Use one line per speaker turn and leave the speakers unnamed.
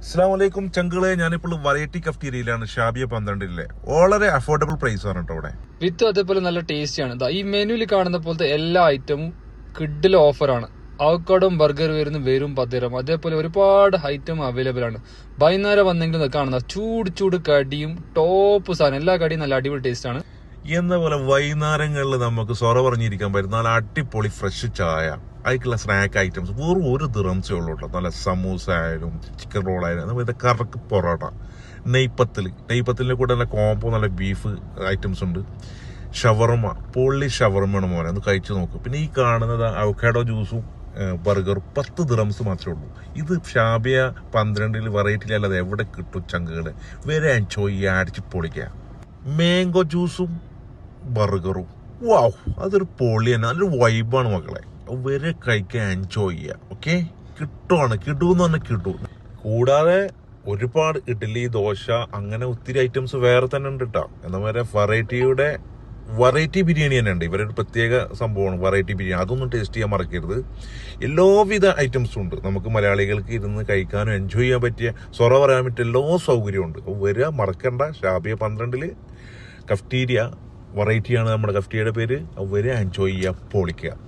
അസ്സാം വലൈക്കും ചങ്കളെ ഞാനിപ്പോൾ വെറൈറ്റി കഫ്റ്റീരിയയിലാണ് ഷാബിയ പന്ത്രണ്ടിലെ. വളരെ അഫോർഡബിൾ പ്രൈസ് ആണ് കേട്ടോ ഇവിടെ
വിത്ത് അതേപോലെ നല്ല ടേസ്റ്റി ആണ്. ഈ മെനുവിൽ കാണുന്ന പോലത്തെ എല്ലാ ഐറ്റവും കിഡിൽ ഓഫറാണ് അവക്കാടും ബർഗർ വരുന്ന വെറും പതിരം അതേപോലെ ഒരുപാട് ഐറ്റം അവൈലബിൾ ആണ്. വൈകുന്നേരം വന്നെങ്കിലും കാണുന്ന ചൂട് ചൂട് കടിയും ടോപ്പ് സാധനം. എല്ലാ കടിയും നല്ല അടിപൊളി ടേസ്റ്റ് ആണ്.
എന്ന പോലെ വൈകുന്നേരങ്ങളിൽ നമുക്ക് സൊറ പറഞ്ഞിരിക്കാൻ പറ്റും. നല്ല അടിപൊളി ഫ്രഷ് ചായ. അതിക്കുള്ള സ്നാക്ക് ഐറ്റംസ് വെറും ഒരു ദിറംസേ ഉള്ളൂ കേട്ടോ. നല്ല സമൂസ ആയാലും ചിക്കൻ റോൾ ആയാലും അതുപോലെ കറക്ക് പൊറോട്ട നെയ്പ്പത്തിൽ നെയ്പ്പത്തിന്റെ കൂടെ നല്ല കോമ്പോ നല്ല ബീഫ് ഐറ്റംസ് ഉണ്ട്. ഷവർമ പൊള്ളി ഷവർമയാണ് മോനെ. ഒന്ന് കഴിച്ചു നോക്കും. പിന്നെ ഈ കാണുന്നത് അവക്കാഡോ ജ്യൂസും ബർഗർ പത്ത് ദിറംസ് മാത്രമേ ഉള്ളൂ. ഇത് ഷാബിയ പന്ത്രണ്ടിൽ വെറൈറ്റിയിലല്ലാതെ എവിടെ കിട്ടും ചങ്കുകൾ വരെ എൻജോയ് ചെയ്യുക അടിച്ച് പൊളിക്കുക മാംഗോ ജ്യൂസും ബർഗറും വാവ് അതൊരു പൊളി തന്നെ. നല്ലൊരു വൈബാണ് മക്കളെ. വരെ കഴിക്കാൻ എൻജോയ് ചെയ്യുക ഓക്കെ കിട്ടുവാണ് കിട്ടുമെന്ന് പറഞ്ഞാൽ കിട്ടും കൂടാതെ ഒരുപാട് ഇഡ്ഡലി ദോശ അങ്ങനെ ഒത്തിരി ഐറ്റംസ് വേറെ തന്നെ ഉണ്ട് കേട്ടോ എന്നാ പറയുക വെറൈറ്റിയുടെ വെറൈറ്റി ബിരിയാണി തന്നെ ഉണ്ട്. ഇവരൊരു പ്രത്യേക സംഭവമാണ് വെറൈറ്റി ബിരിയാണി. അതൊന്നും ടേസ്റ്റ് ചെയ്യാൻ മറക്കരുത്. എല്ലാവിധ ഐറ്റംസും ഉണ്ട്. നമുക്ക് മലയാളികൾക്ക് ഇരുന്ന് കഴിക്കാനും എൻജോയ് ചെയ്യാൻ പറ്റിയ സൊറ പറയാൻ പറ്റിയ എല്ലാ സൗകര്യവും ഉണ്ട്. വരിക മറക്കണ്ട. ഷാബിയ പന്ത്രണ്ടിൽ കഫ്റ്റീരിയ വെറൈറ്റിയാണ് നമ്മുടെ കഫ്റ്റീരിയയുടെ പേര്. വരിക എൻജോയ് ചെയ്യുക പൊളിക്കുക